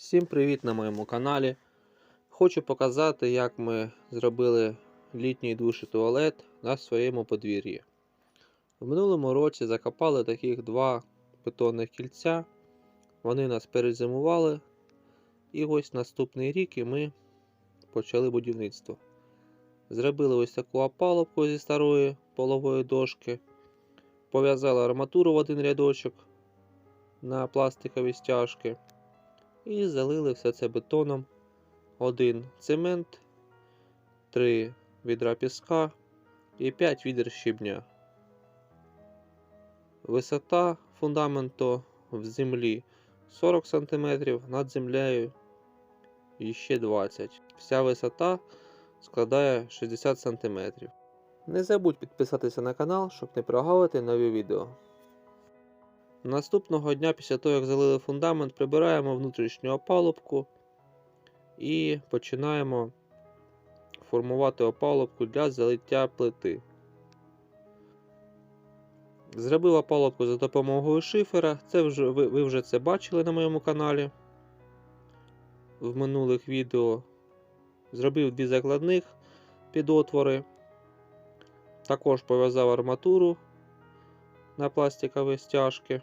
Всім привіт на моєму каналі. Хочу показати, як ми зробили літній душ туалет на своєму подвір'ї. В минулому році закопали таких два бетонних кільця. Вони нас перезимували. І ось наступний рік і ми почали будівництво. Зробили ось таку опалубку зі старої полової дошки. Пов'язали арматуру в один рядочок на пластикові стяжки. І залили все це бетоном. Один цемент, три відра піска і 5 відер щебня. Висота фундаменту в землі 40 см, над землею ще 20 Вся висота складає 60 см. Не забудь підписатися на канал, щоб не прогавити нові відео. Наступного дня, після того, як залили фундамент, прибираємо внутрішню опалубку і починаємо формувати опалубку для залиття плити. Зробив опалубку за допомогою шифера. Це вже, ви, ви вже це бачили на моєму каналі в минулих відео. Зробив дві закладних під отвори. Також пов'язав арматуру на пластикові стяжки.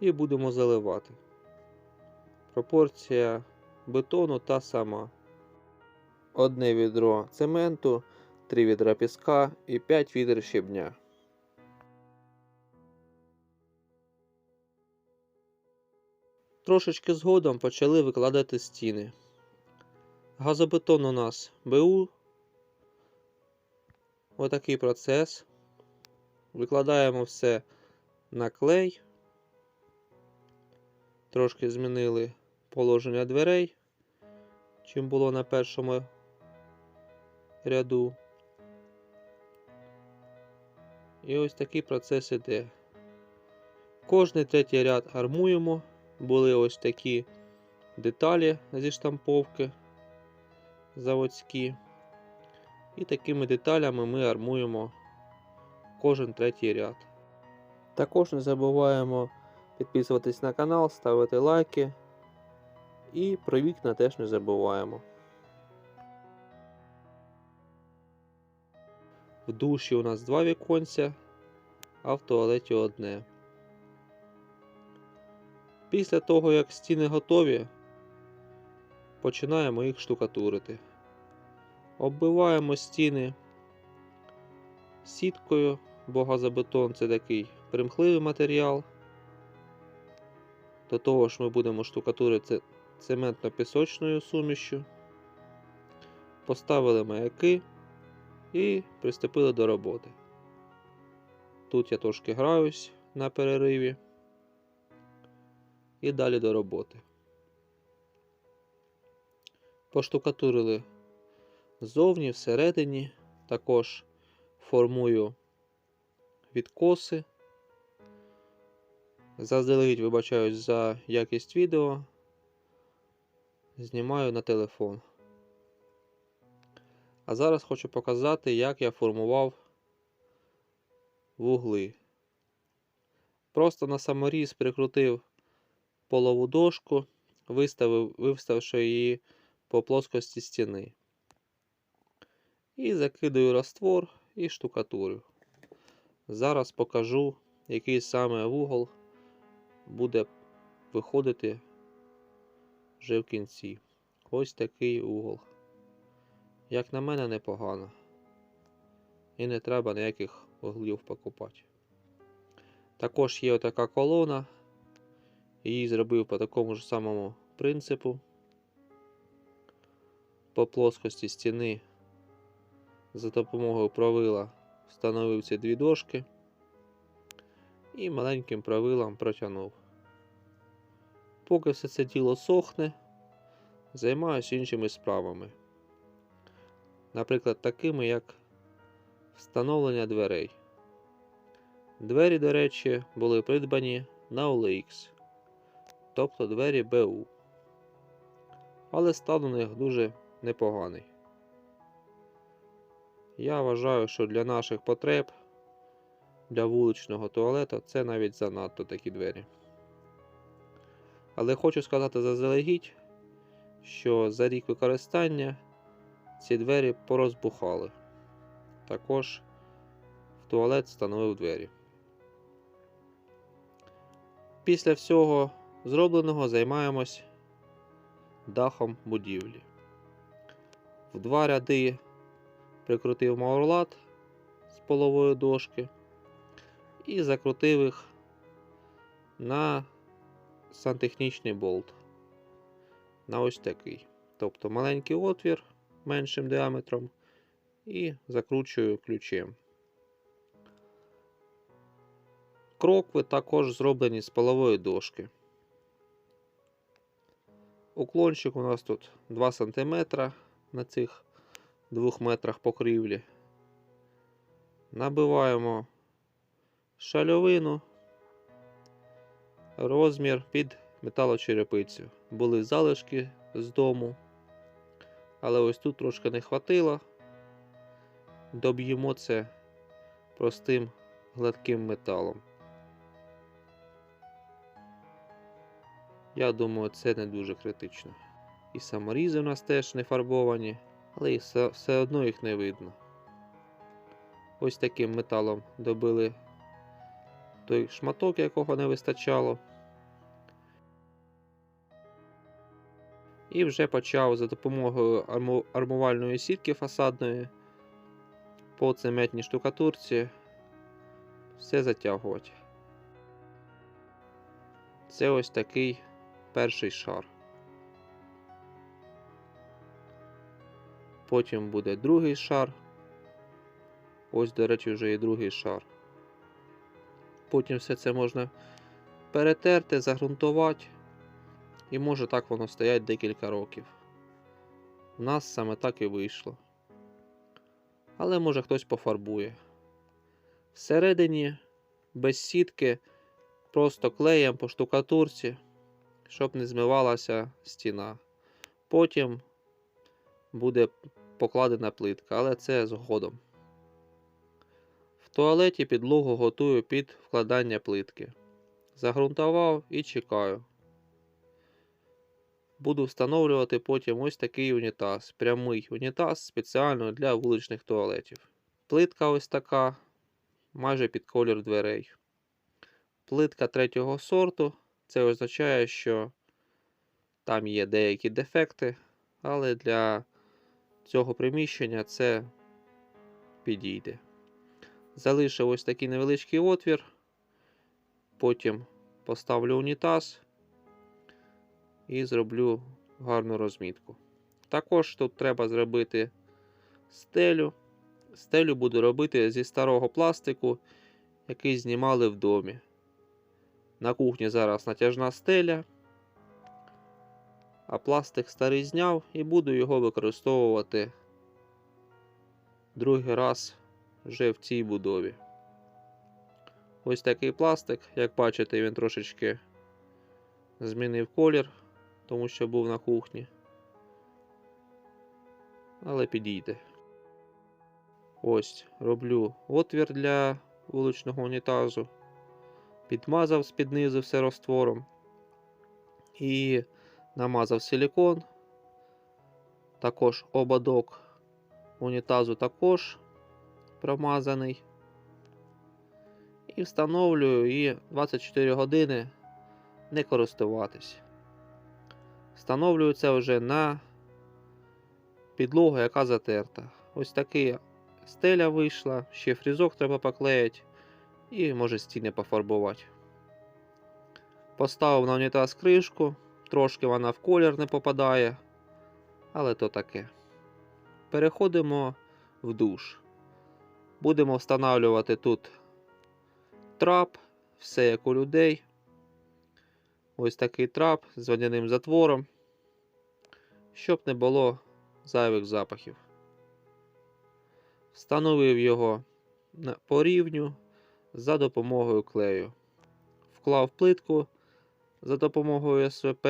І будемо заливати. Пропорція бетону та сама. Одне відро цементу, 3 відра піска і 5 відер щебня. Трошечки згодом почали викладати стіни. Газобетон у нас БУ. Отакий процес. Викладаємо все на клей. Трошки змінили положення дверей, чим було на першому ряду. І ось такий процес іде. Кожний третій ряд армуємо. Були ось такі деталі зі штамповки заводські. І такими деталями ми армуємо кожен третій ряд. Також не забуваємо підписуватись на канал, ставити лайки. І про вікна теж не забуваємо. В душі у нас два віконця, а в туалеті одне. Після того, як стіни готові, починаємо їх штукатурити. Оббиваємо стіни сіткою, бо газобетон це такий примхливий матеріал. До того ж ми будемо штукатурити цементно-пісочною сумішю. Поставили маяки і приступили до роботи. Тут я трошки граюсь на перериві. І далі до роботи. Поштукатурили ззовні, всередині, також формую відкоси. Заздалегідь вибачаюсь за якість відео. Знімаю на телефон. А зараз хочу показати, як я формував вугли. Просто на саморіз прикрутив полову дошку, виставив, виставивши її по плоскості стіни. І закидаю раствор і штукатурю. Зараз покажу, який саме вугол буде виходити вже в кінці. Ось такий угол. Як на мене, непогано. І не треба ніяких углів покупати. Також є отака колона. Її зробив по такому ж самому принципу. По плоскості стіни за допомогою правила встановив ці дві дошки і маленьким правилом протягнув. Поки все це діло сохне, займаюся іншими справами. Наприклад, такими як встановлення дверей. Двері, до речі, були придбані на OLX, тобто двері БУ. Але стан у них дуже непоганий. Я вважаю, що для наших потреб, для вуличного туалета це навіть занадто такі двері. Але хочу сказати заздалегідь, що за рік використання ці двері порозбухали. Також в туалет встановив двері. Після всього зробленого займаємось дахом будівлі. В два ряди прикрутив маурлат з полової дошки і закрутив їх на сантехнічний болт. На ось такий. Тобто маленький отвір меншим діаметром і закручую ключем. Крокви також зроблені з полової дошки. Уклончик у нас тут 2 см на цих 2 метрах покрівлі. Набиваємо шальовину, розмір під металочерепицю. Були залишки з дому, але ось тут трошки не хватило. Доб'ємо це простим гладким металом. Я думаю, це не дуже критично. І саморізи у нас теж не фарбовані, але і все одно їх не видно. Ось таким металом добили той шматок, якого не вистачало. І вже почав за допомогою арму- армувальної сітки фасадної по цементній штукатурці все затягувати. Це ось такий перший шар. Потім буде другий шар. Ось, до речі, вже і другий шар. Потім все це можна перетерти, загрунтувати. І може так воно стоять декілька років. У нас саме так і вийшло. Але може хтось пофарбує. Всередині без сітки просто клеєм по штукатурці, щоб не змивалася стіна. Потім буде покладена плитка, але це згодом. Туалеті підлогу готую під вкладання плитки. Загрунтував і чекаю. Буду встановлювати потім ось такий унітаз. Прямий унітаз спеціально для вуличних туалетів. Плитка ось така, майже під колір дверей. Плитка третього сорту. Це означає, що там є деякі дефекти, але для цього приміщення це підійде. Залишив ось такий невеличкий отвір. Потім поставлю унітаз і зроблю гарну розмітку. Також тут треба зробити стелю. Стелю буду робити зі старого пластику, який знімали в домі. На кухні зараз натяжна стеля, а пластик старий зняв і буду його використовувати другий раз вже в цій будові. Ось такий пластик, як бачите, він трошечки змінив колір, тому що був на кухні. Але підійде. Ось роблю отвір для вуличного унітазу. Підмазав з-під низу все розтвором. І намазав силікон. Також ободок унітазу також промазаний. І встановлюю і 24 години не користуватись. Встановлюю це вже на підлогу, яка затерта. Ось такий стеля вийшла, ще фрізок треба поклеїти і може стіни пофарбувати. Поставив на унітаз кришку, трошки вона в колір не попадає, але то таке. Переходимо в душ. Будемо встановлювати тут трап, все як у людей. Ось такий трап з водяним затвором, щоб не було зайвих запахів. Встановив його по рівню за допомогою клею. Вклав плитку за допомогою СВП.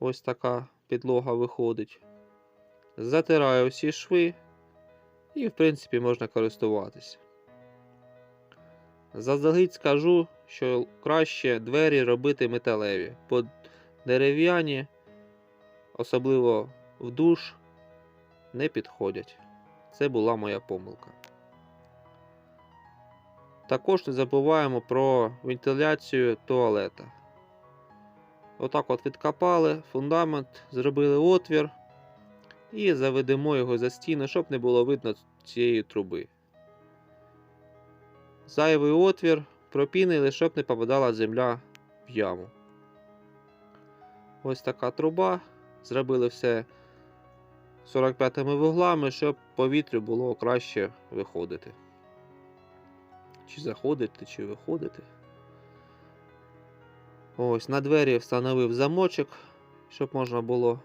Ось така підлога виходить. Затираю всі шви і, в принципі, можна користуватися. Заздалегідь скажу, що краще двері робити металеві, бо дерев'яні, особливо в душ, не підходять. Це була моя помилка. Також не забуваємо про вентиляцію туалета. Отак от відкопали фундамент, зробили отвір і заведемо його за стіну, щоб не було видно цієї труби. Зайвий отвір пропінили, щоб не попадала земля в яму. Ось така труба. Зробили все 45 вуглами, щоб повітрю було краще виходити. Чи заходити, чи виходити. Ось на двері встановив замочок, щоб можна було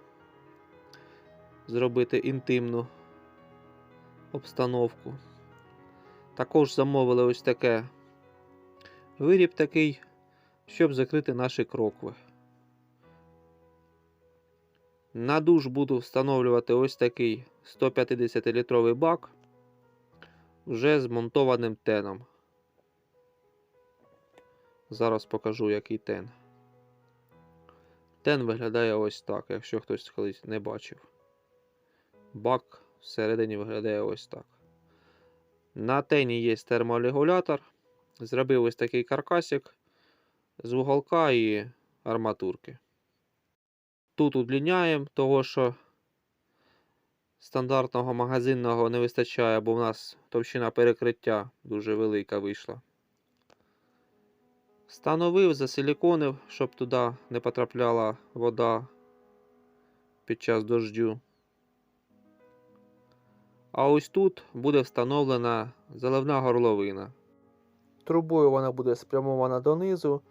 зробити інтимну обстановку. Також замовили ось таке виріб такий, щоб закрити наші крокви. На душ буду встановлювати ось такий 150-літровий бак вже з монтованим теном. Зараз покажу, який тен. Тен виглядає ось так, якщо хтось колись не бачив. Бак всередині виглядає ось так. На тені є терморегулятор. Зробив ось такий каркасик з уголка і арматурки. Тут удліняємо, того що стандартного магазинного не вистачає, бо в нас товщина перекриття дуже велика вийшла. Встановив, засиліконив, щоб туди не потрапляла вода під час дождю. А ось тут буде встановлена заливна горловина. Трубою вона буде спрямована донизу,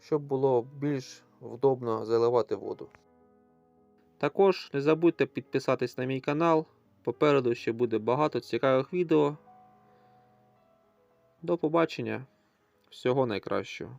щоб було більш вдобно заливати воду. Також не забудьте підписатись на мій канал. Попереду ще буде багато цікавих відео. До побачення. Всього найкращого.